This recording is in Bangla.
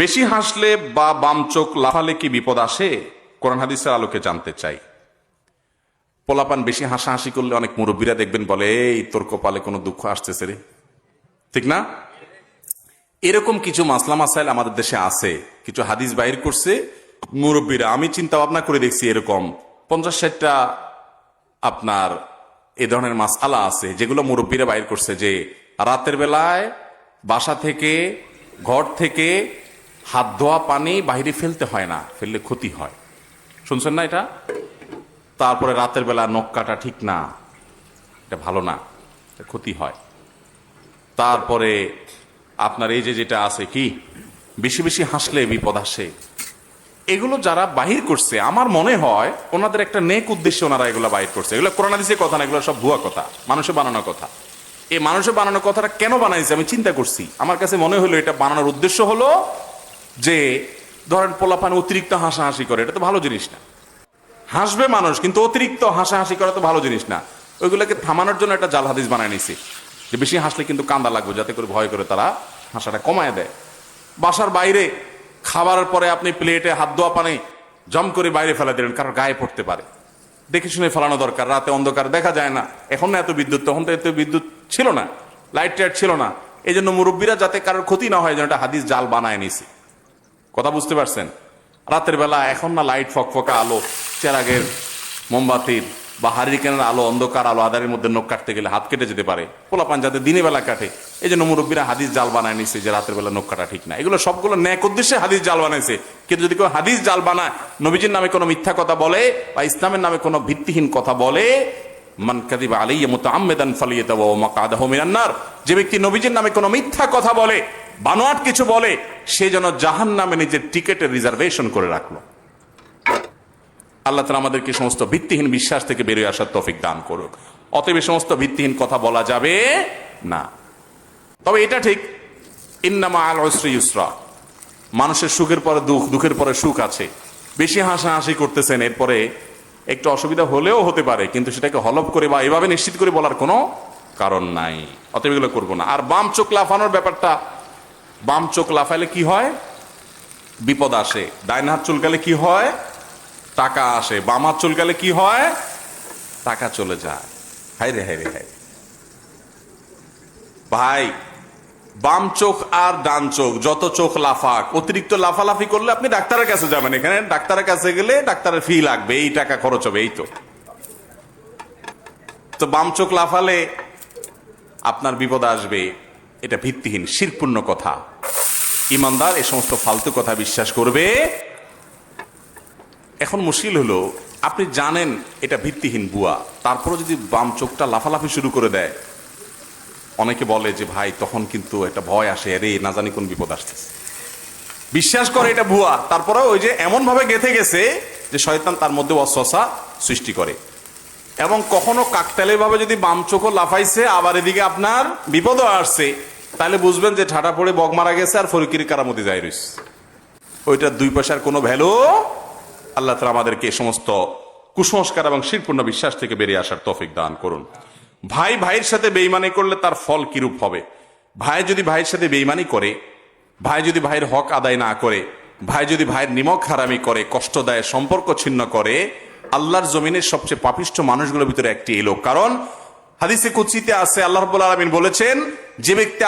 বেশি হাসলে বা বাম চোখ লাফালে কি বিপদ আসে? কোরআন হাদিসের আলোকে জানতে চাই। পোলাপান বেশি হাসাহাসি করলে অনেক মুরব্বীরা দেখবেন বলে, এই, তোর কপালে কোনো দুঃখ আসতেছে রে। ঠিক না? এরকম কিছু মাসলা মাসাইল আমাদের দেশে আছে। কিছু হাদিস বাহির করছে মুরব্বীরা। আমি চিন্তা ভাবনা করে দেখছি এরকম। পঞ্চাশ ষাটটা আপনার এ ধরনের মাস আলা আছে, যেগুলো মুরব্বীরা বাইর করছে যে, রাতের বেলায় বাসা থেকে, ঘর থেকে হাত ধোয়া পানি বাইরে ফেলতে হয় না, ফেললে ক্ষতি হয়। শুনছেন না এটা? তারপরে রাতের বেলা নখ কাটা ঠিক না, এটা ভালো না, এটা ক্ষতি হয়। তারপরে আপনার এই যে যেটা আছে কি, বেশি বেশি হাসলে বিপদ আসে। এগুলো যারা বাহির করছে, আমার মনে হয় ওনাদের একটা নেক উদ্দেশ্যে ওনারা এগুলো বাহির করছে। এগুলো করোনাদিসের কথা না, এগুলো সব ভুয়া কথা, মানুষে বানানো কথা। এই মানুষে বানানো কথাটা কেন বানাইছে আমি চিন্তা করছি। আমার কাছে মনে হলো এটা বানানোর উদ্দেশ্য হলো যে ধরেন পোলাপান অতিরিক্ত হাসাহাসি করে, এটা তো ভালো জিনিস না। হাসবে মানুষ, কিন্তু অতিরিক্ত হাসাহাসি করা তো ভালো জিনিস না। ওইগুলোকে থামানোর জন্য একটা জাল হাদিস বানায় নিছি। যে বেশি হাসলে কিন্তু কান্দা লাগবে, যাতে করে ভয় করে তারা হাসাটা কমায় দেয়। বাসার বাইরে খাবারের পরে আপনি প্লেটে হাত ধোয়া পানি জম করে বাইরে ফেলা দিলেন কারণ গায়ে পড়তে পারে। দেখে শুনে ফেলানো দরকার, রাতে অন্ধকার দেখা যায় না। এখন না এত বিদ্যুৎ, তখন তো এত বিদ্যুৎ ছিল না, লাইট টাইট ছিল না। এই জন্য মুরব্বীরা যাতে কারোর ক্ষতি না হয়, যেন একটা হাদিস জাল বানায় নিছি। কথা বুঝতে পারছেন? রাতের বেলা এখন না লাইট ফকফকা আলো, চেরাগের মোমবাতির বা হারিকেনের আলো, অন্ধকার আলো আদারের মধ্যে নখ কাটতে গেলে হাত কেটে যেতে পারে। পোলাপান যাতে দিনে বেলা কাটে। এই জন্য মুরব্বীরা হাদিস জাল বানায় নিছে যে রাতের বেলা নখ কাটা ঠিক না। এগুলো সবগুলো ন্যাক উদ্দেশ্যে হাদিস জাল বানাইছে। কিন্তু যদি কেউ হাদিস জাল বানায়, নবীজির নামে কোনো মিথ্যা কথা বলে বা ইসলামের নামে কোনো ভিত্তিহীন কথা বলে, মান কাদিবা আলাইয়া মুতাআম্মিদান ফালিয়াতাওয়া মাকআদাহু মিনান নার। যে ব্যক্তি নবীজির নামে কোনো মিথ্যা কথা বলে বানোয়াট কিছু বলে, সে যেন জাহান নামে নিজের টিকেটের রিজার্ভেশন করে রাখল। আল্লাহ তালা আমাদেরকে সমস্ত ভিত্তিহীন বিশ্বাস থেকে বেরিয়ে আসার তফিক দান করুক। অতএব সমস্ত ভিত্তিহীন কথা বলা যাবে না। তবে এটা ঠিক, ইন্নামা আল ঐশ্রী ইউসরা। মানুষের সুখের পরে দুঃখ, দুঃখের পরে সুখ আছে। বেশি হাসাহাসি করতেছেন, এরপরে একটু অসুবিধা হলেও হতে পারে, কিন্তু সেটাকে হলপ করে বা এভাবে নিশ্চিত করে বলার কোনো কারণ নাই। অতএব এগুলো করব না। আর বাম চোখ লাফানোর ব্যাপারটা বাম চোখ লাফাইলে কি হয়? বিপদ আসে। ডাইন হাত চুলকালে কি হয়? টাকা আসে। বাম হাত চুলকালে কি হয়? টাকা চলে যায়। হাই রে হাই রে হাই ভাই, বাম চোখ আর ডান চোখ, যত চোখ লাফাক, অতিরিক্ত লাফালাফি করলে আপনি ডাক্তারের কাছে যাবেন এখানে। ডাক্তারের কাছে গেলে ডাক্তারের ফি লাগবে। এই টাকা খরচ হবে, এই তো। তো বাম চোখ লাফালে আপনার বিপদ আসবে। এটা ভিত্তিহীন, শিরপূর্ণ কথা। ইমানদার এ সমস্ত ফালতু কথা বিশ্বাস করবে। এখন মুশকিল হলো, আপনি জানেন এটা ভিত্তিহীন বুয়া। তারপরে যদি বাম চোখটা লাফালাফি শুরু করে দেয়। অনেকে বলে যে, ভাই, তখন কিন্তু একটা ভয় আসে রে না জানি কোন বিপদ আসতেছে। বিশ্বাস করে এটা ভুয়া তারপরে ওই যে এমন ভাবে গেথে গেছে যে, শয়তান তার মধ্যে অস্বসা সৃষ্টি করে। এবং কখনো কাকতালে ভাবে যদি বাম চোখও লাফাইছে, আবার এদিকে আপনার বিপদও আসছে, তাহলে বুঝবেন যে ঠাটা পড়ে বগ মারা গেছে আর ফরিকির কারামতি যায় রইছে ওইটার দুই পয়সার কোনো ভ্যালু? আল্লাহ তালা আমাদেরকে এই সমস্ত কুসংস্কার এবং শিরপূর্ণ বিশ্বাস থেকে বেরিয়ে আসার তফিক দান করুন। ভাই ভাইয়ের সাথে বেইমানি করলে তার ফল কিরূপ হবে? ভাই যদি ভাইয়ের সাথে বেইমানি করে, ভাই যদি ভাইয়ের হক আদায় না করে, ভাই যদি ভাইয়ের নিমক হারামি করে, কষ্ট দেয়, সম্পর্ক ছিন্ন করে আল্লাহর জমিনের সবচেয়ে পাপিষ্ঠ মানুষগুলোর ভিতরে একটি এলো কারণ হাদিসে কুচিতে আছে, আল্লাহ রব্বুল আলমিন বলেছেন, যে ব্যক্তি